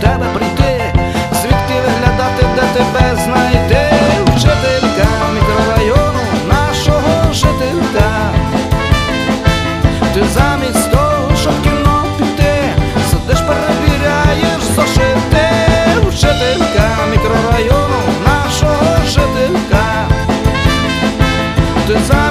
тебе прийти, звідки виглядати, де тебе знайти, вчителька мікрорайону нашого жителька. Ти замість того, щоб в кіно піти, сидиш, перевіряєш зашити, вчителька мікрорайону нашого жителька. Ти замість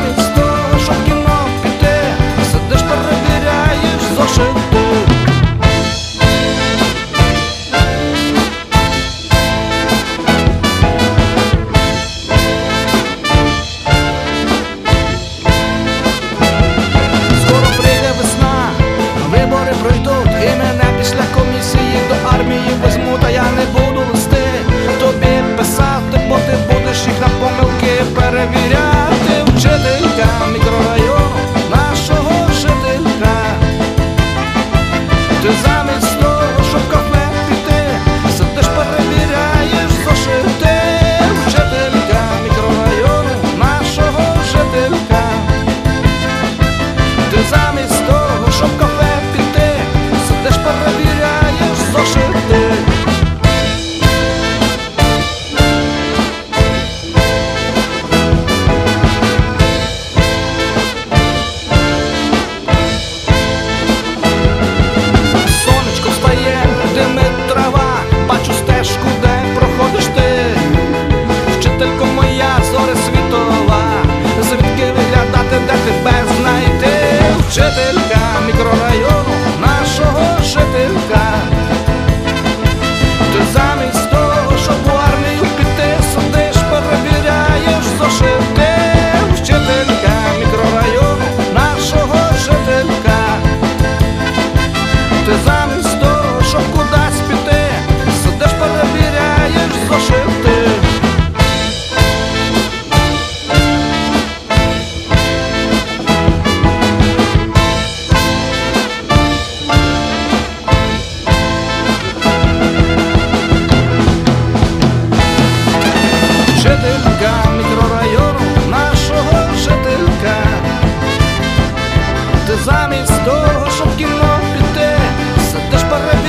cause I'm his tripping. Жителька мікрорайону нашого жителька. Ти замість того, щоб кіно піти, сидиш перед